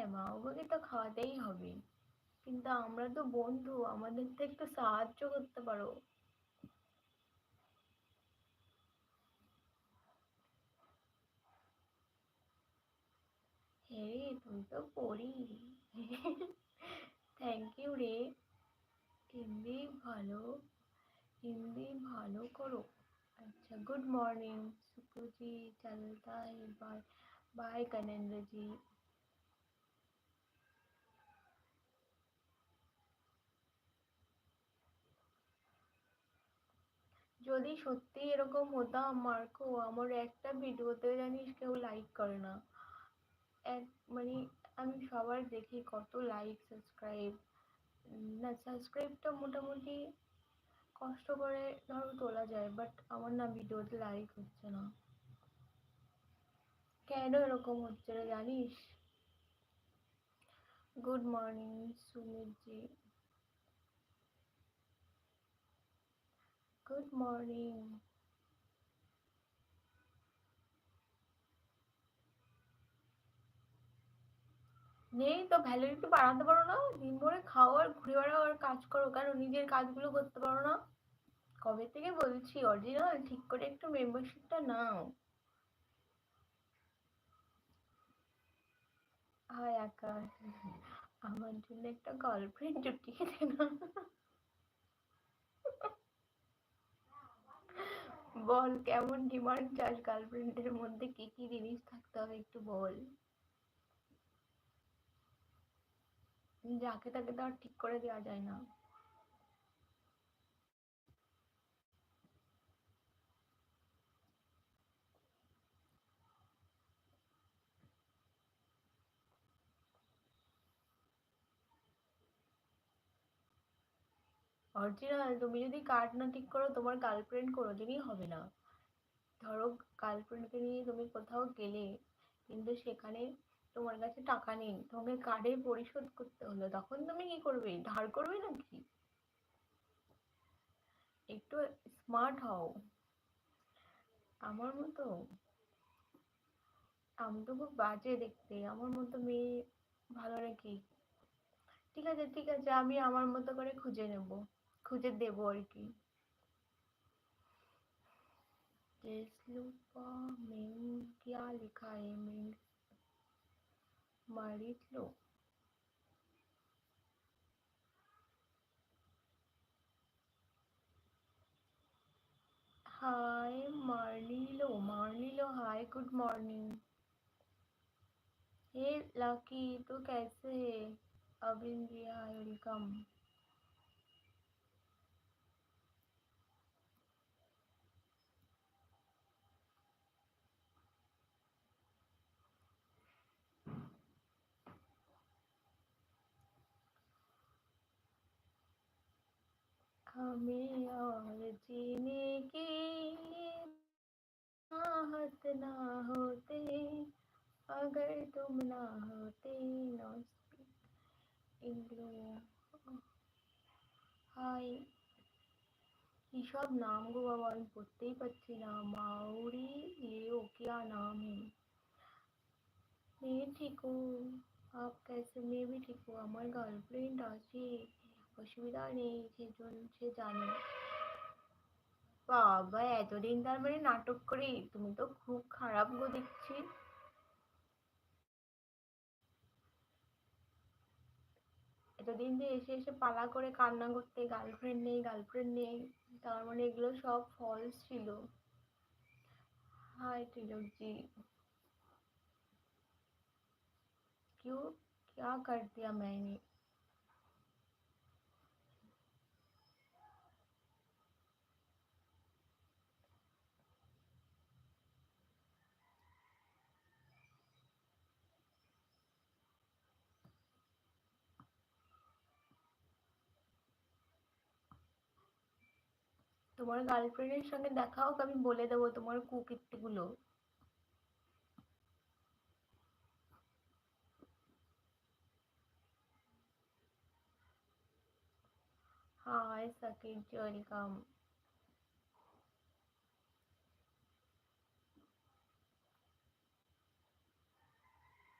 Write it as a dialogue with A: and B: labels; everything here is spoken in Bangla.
A: হ্যাঁ মা, ওগুলোকে তো খাওয়াতেই হবে। কিন্তু আমরা তো বন্ধু, আমাদের তো একটু সাহায্য করতে পারো। হে তুই তো পড়ি। থ্যাংক ইউ রে। হিন্দি ভালো হিন্দি ভালো করো। আচ্ছা গুড মর্নিং সুকুজি চলতা বাই বাই কনেন্দ্র জি যদি সত্যি এরকম হতাম, মার্কো, আমার একটা ভিডিওতে জানিস কেউ লাইক করে না। এক মানে আমি সবার দেখি কত লাইক সাবস্ক্রাইব না সাবস্ক্রাইবটা মোটামুটি কষ্ট করে ধরো তোলা যায় বাট আমার না ভিডিওতে লাইক হচ্ছে না। কেন এরকম হচ্ছে রে জানিস? Good morning Sumit ji morning নেই তো ভ্যালু একটু বাড়াতে পারো না? দিন ভরে খাও আর ঘুরে বেড়াও আর কাজ করো কেন নিজের কাজগুলো করতে পারো না। কবে থেকে বলছি অরিজিনাল ঠিক করে একটু মেম্বারশিপটা নাও। হাই আকাশ, আমার জন্য একটা গার্লফ্রেন্ড জুটিয়ে দে বল, কেমন ডিমান্ড চাস গার্লফ্রেন্ডের মধ্যে? কি কি জিনিস থাকতে হবে একটু বল। যাকে তাকে তো আর ঠিক করে দেওয়া যায় না। অরিজিনাল তুমি যদি কার্ড না ঠিক করো, তোমার গার্লফ্রেন্ড কোনোদিনই হবে না। ধরো গার্লফ্রেন্ডকে নিয়ে তুমি কোথাও গেলে, কিন্তু সেখানে তোমার কাছে টাকা নেই, তোমাকে কার্ডে পরিশোধ করতে হলো, তখন তুমি কি করবে? ধার করবে নাকি? একটু স্মার্ট হও। আমার মতো, আমি তো খুব বাজে দেখতে, আমার মতো মেয়ে ভালো নাকি? ঠিক আছে ঠিক আছে, আমি আমার মতো করে খুঁজে নেব। খুঁজে দেবো আর কি टेस्लुपा में क्या लिखा है मैं मारितलो हाय मार्निलो मार्निलो hi good morning hey Lucky तू कैसे है अबिन रिया वेलकम हमें और जीने की आहत ना होते अगर तुम ना होते नो হাই সব নাম গো বাবা আমি পড়তেই পারছি না মাউরি ये क्या नाम है मैं ठीक हूँ आप कैसे मैं भी ठीक हूँ আমার গার্লফ্রেন্ড আছে অসুবিধা নেই সেজন সে জানে বাবা এতদিন তার মানে নাটক করি তুমি তো খুব খারাপ গো দেখছি এতদিন যে এসে এসে পালা করে কান্না করতে গার্লফ্রেন্ড নেই গার্লফ্রেন্ড নেই তার মানে এগুলো সব ফলস ছিল हाय त्रिलोक जी क्यों क्या कर दिया मैंने তোমার গার্লফ্রেন্ডের সঙ্গে দেখা হোক আমি বলে দেবো তোমার কুকীর্তিগুলো। High Shakib welcome